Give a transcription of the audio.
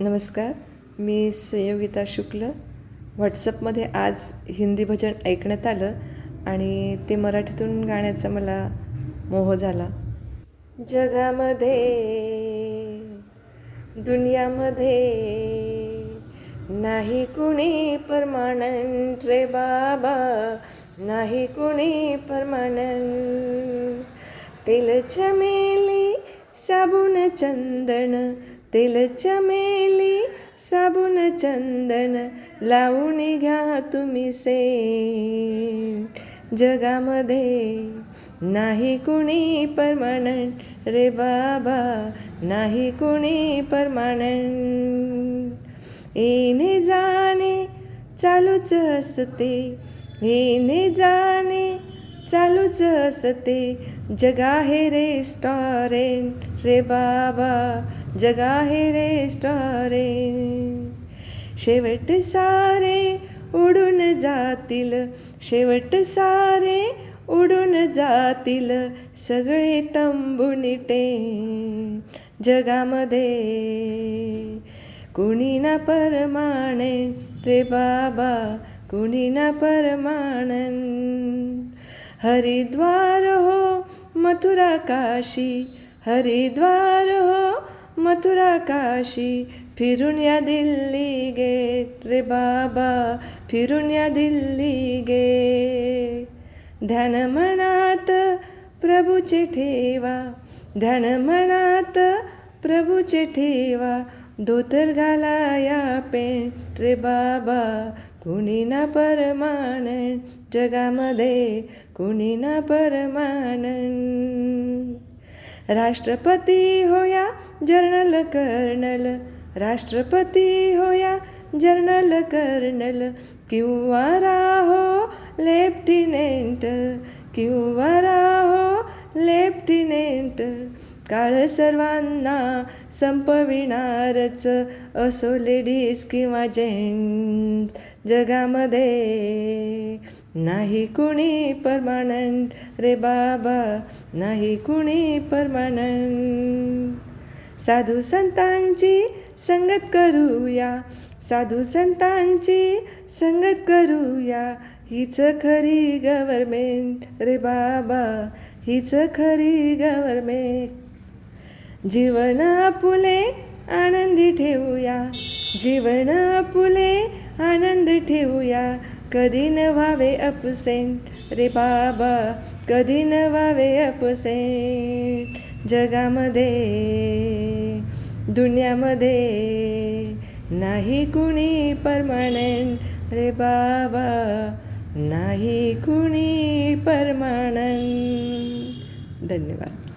नमस्कार मी संयोगिता शुक्ल. व्हॉट्सअपमध्ये आज हिंदी भजन ऐकण्यात आलं आणि ते मराठीतून गाण्याचा मला मोह झाला. जगामध्ये दुनियामध्ये नाही कुणी परमानंट रे बाबा नाही कुणी परमानंट तेल चमेली साबुन चंदन तेल चमेली साबुन चंदन लावून घ्या तुम्ही से जगामध्ये नाही कुणी परमानंट रे बाबा नाही कुणी परमानंट. येणे जाणे चालूच असते येणे जाणे चालूच असते जगा हे रेस्टॉरेंट रे बाबा जगा हे रेस्टॉरेंट शेवट सारे उडून जातील शेवट सारे उडून जातील सगळे तंबुनिटे जगामध्ये. कुणी ना परमाणे रे बाबा कुणी ना परमाणन. हरिद्वार हो मथुरा काशी. हरिद्वार हो मथुरा काशी. फिरून या दिल्ली गेट रे बाबा फिरून या दिल्ली गेट. ध्यान म्हणात प्रभूचे ठेवा ध्यान म्हणात प्रभूचे ठेवा. धोतर घालाया पेंट रे बाबा. कुणी ना परमानन जगामध्ये कुणी ना परमानन. राष्ट्रपती होया जर्नल कर्नल राष्ट्रपती होया जर्नल कर्नल. किंवा राहो लेफ्टिनेंट किंवा राहो लेफ्टिनेंट. काळ सर्वांना संपविणारच. असो लेडीज किंवा जेंट्स जगामध्ये नाही कुणी परमानंट. रे बाबा नाही कुणी परमानंट. साधू संतांची संगत करूया. साधू संतांची संगत करूया. हीच खरी गव्हर्मेंट रे बाबा हीच खरी गव्हर्मेंट जीवन आपुले आनंदी ठेवूया. जीवन आपुले आनंद ठेवूया. कधी न व्हावे अपसेंट रे बाबा कधी न व्हावे अपसेंट जगामध्ये दुनियामध्ये नाही कुणी परमानंट रे बाबा नाही कुणी परमानंट धन्यवाद.